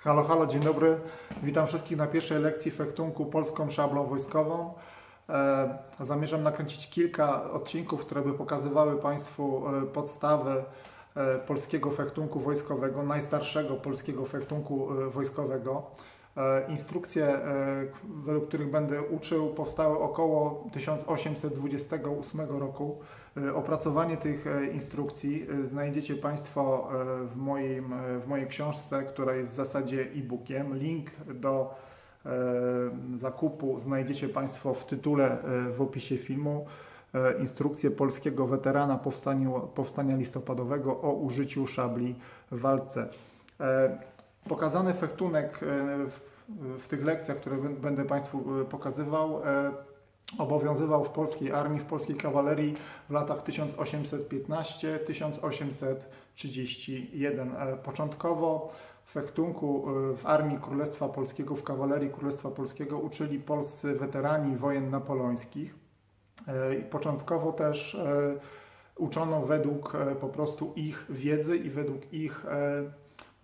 Halo, halo, dzień dobry. Witam wszystkich na pierwszej lekcji fechtunku polską szablą wojskową. E, zamierzam nakręcić kilka odcinków, które by pokazywały Państwu e, podstawy e, polskiego fechtunku wojskowego, najstarszego polskiego fechtunku e, wojskowego. Instrukcje, według których będę uczył, powstały około 1828 roku. E, Opracowanie tych e, instrukcji e, znajdziecie Państwo w, moim, w mojej książce, która jest w zasadzie e-bookiem. Link do zakupu znajdziecie Państwo w tytule w opisie filmu. Instrukcje polskiego weterana powstania, listopadowego o użyciu szabli w walce. Pokazany fechtunek w, w tych lekcjach, które bę- będę Państwu pokazywał, obowiązywał w polskiej armii, w polskiej kawalerii w latach 1815-1831. E, Początkowo w fechtunku e, w Armii Królestwa Polskiego, w kawalerii Królestwa Polskiego uczyli polscy weterani wojen napoleońskich. E, początkowo też uczono według po prostu ich wiedzy i według ich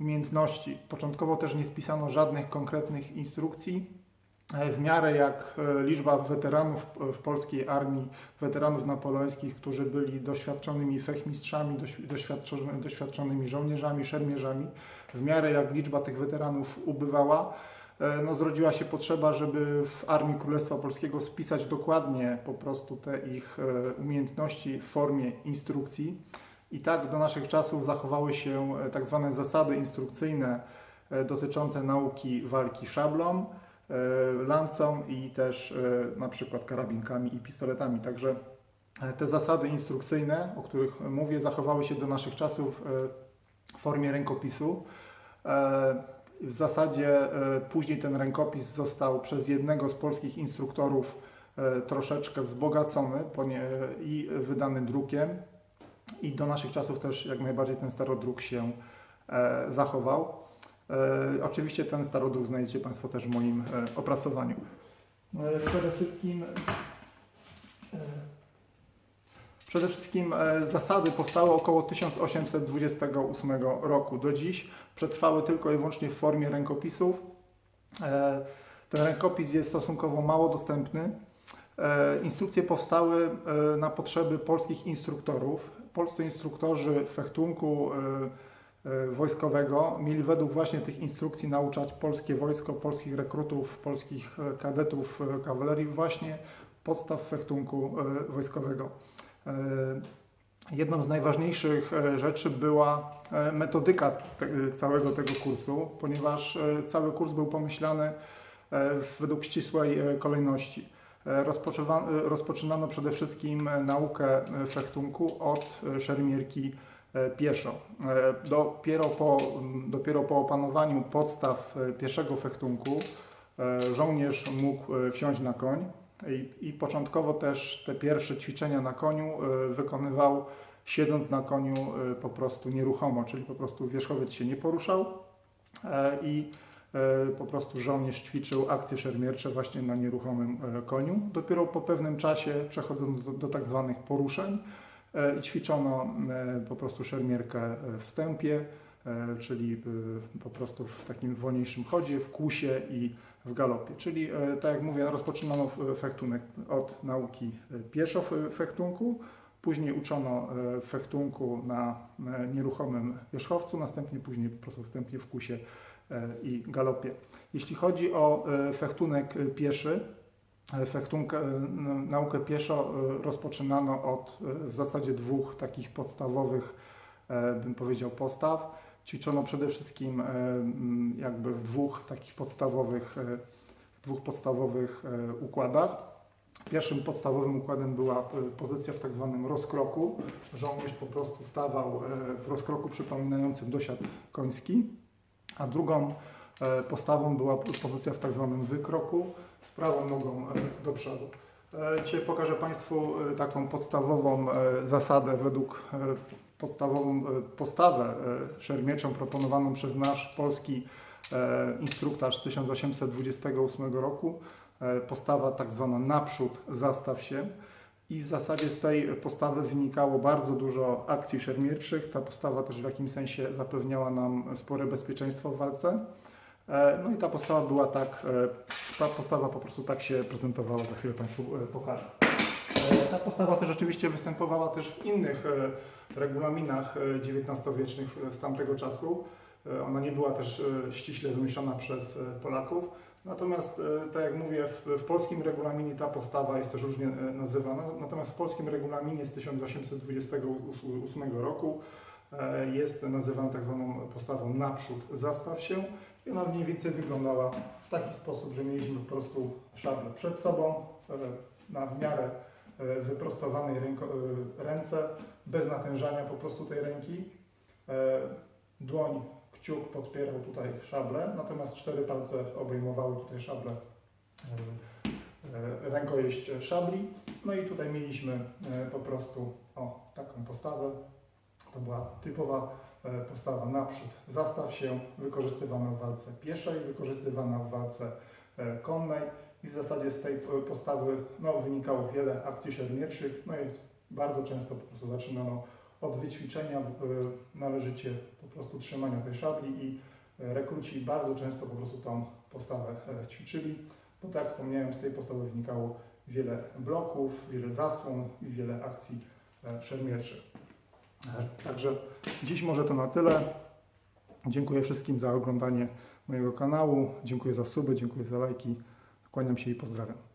umiejętności. Początkowo też nie spisano żadnych konkretnych instrukcji. E, W miarę jak e, liczba weteranów e, w polskiej armii, weteranów napoleońskich, którzy byli doświadczonymi fechmistrzami, doświ- doświadczony- doświadczonymi żołnierzami, szermierzami, w miarę jak liczba tych weteranów ubywała, no, zrodziła się potrzeba, żeby w Armii Królestwa Polskiego spisać dokładnie po prostu te ich umiejętności w formie instrukcji. I tak do naszych czasów zachowały się tak zwane zasady instrukcyjne dotyczące nauki walki szablą, lancą i też e, na przykład karabinkami i pistoletami. Także e, te zasady instrukcyjne, o których mówię, zachowały się do naszych czasów e, w formie rękopisu. E, W zasadzie e, później ten rękopis został przez jednego z polskich instruktorów e, troszeczkę wzbogacony i wydany drukiem. I do naszych czasów też jak najbardziej ten starodruk się e, zachował. E, oczywiście ten starodruk znajdziecie Państwo też w moim e, opracowaniu. E, przede wszystkim Przede wszystkim zasady powstały około 1828 roku. Do dziś przetrwały tylko i wyłącznie w formie rękopisów. Ten rękopis jest stosunkowo mało dostępny. Instrukcje powstały na potrzeby polskich instruktorów. Polscy instruktorzy fechtunku wojskowego mieli według właśnie tych instrukcji nauczać polskie wojsko, polskich rekrutów, polskich e, kadetów e, kawalerii właśnie podstaw fechtunku e, wojskowego. E, Jedną z najważniejszych e, rzeczy była e, metodyka całego tego kursu, ponieważ e, cały kurs był pomyślany e, według ścisłej e, kolejności. E, e, Rozpoczynano przede wszystkim e, naukę e, fechtunku od e, szermierki e, pieszo. E, Dopiero po, dopiero po opanowaniu podstaw e, pieszego fechtunku e, żołnierz mógł e, wsiąść na koń i, i początkowo też te pierwsze ćwiczenia na koniu e, wykonywał siedząc na koniu e, po prostu nieruchomo, czyli po prostu wierzchowiec się nie poruszał e, i e, po prostu żołnierz ćwiczył akcje szermiercze właśnie na nieruchomym e, koniu. Dopiero po pewnym czasie przechodząc do, do tak zwanych poruszeń e, i ćwiczono e, po prostu szermierkę e, w e, czyli e, po prostu w takim wolniejszym chodzie, w kłusie i w galopie. Czyli e, tak jak mówię, rozpoczynano fechtunek od nauki e, pieszo fechtunku, później uczono e, fechtunku na e, nieruchomym wierzchowcu, następnie później po prostu wstępnie w kusie e, i galopie. Jeśli chodzi o e, fechtunek e, pieszy, e, fechtunkę, e, naukę pieszo e, rozpoczynano od e, w zasadzie dwóch takich podstawowych, bym powiedział, postaw. Ćwiczono przede wszystkim jakby w dwóch takich podstawowych, w dwóch podstawowych układach. Pierwszym podstawowym układem była pozycja w tak zwanym rozkroku. Żołnierz po prostu stawał w rozkroku przypominającym dosiad koński, a drugą postawą była pozycja w tak zwanym wykroku z prawą nogą e, do przodu. E, Dzisiaj pokażę Państwu e, taką podstawową e, zasadę według e, podstawową e, postawę e, szermieczą proponowaną przez nasz polski e, instruktaż z 1828 roku. E, Postawa tak zwana naprzód, zastaw się. I w zasadzie z tej postawy wynikało bardzo dużo akcji szermierczych. Ta postawa też w jakimś sensie zapewniała nam spore bezpieczeństwo w walce. E, No i ta postawa była tak, e, ta postawa po prostu tak się prezentowała, za chwilę Państwu e, pokażę. Ta postawa też rzeczywiście występowała też w innych regulaminach XIX-wiecznych z tamtego czasu. Ona nie była też ściśle wymyślona przez Polaków. Natomiast, tak jak mówię, w, w polskim regulaminie ta postawa jest też różnie nazywana. Natomiast w polskim regulaminie z 1828 roku jest nazywana tak zwaną postawą naprzód zastaw się i ona mniej więcej wyglądała w taki sposób, że mieliśmy po prostu szablę przed sobą, e, na w miarę e, wyprostowanej ręko, e, ręce, bez natężania po prostu tej ręki. Dłoń, kciuk podpierał tutaj szablę, natomiast cztery palce obejmowały tutaj szablę, rękojeść szabli. No i tutaj mieliśmy po prostu o, taką postawę. To była typowa postawa naprzód. Zastaw się, wykorzystywana w walce pieszej, wykorzystywana w walce e, konnej i w zasadzie z tej e, postawy no, wynikało wiele akcji szermierczych, no i bardzo często po prostu zaczynano od wyćwiczenia e, należycie po prostu trzymania tej szabli i e, rekruci bardzo często po prostu tą postawę e, ćwiczyli, bo tak jak wspomniałem, z tej postawy wynikało wiele bloków, wiele zasłon i wiele akcji e, szermierczych. Także dziś może to na tyle. Dziękuję wszystkim za oglądanie mojego kanału. Dziękuję za suby, dziękuję za lajki. Kłaniam się i pozdrawiam.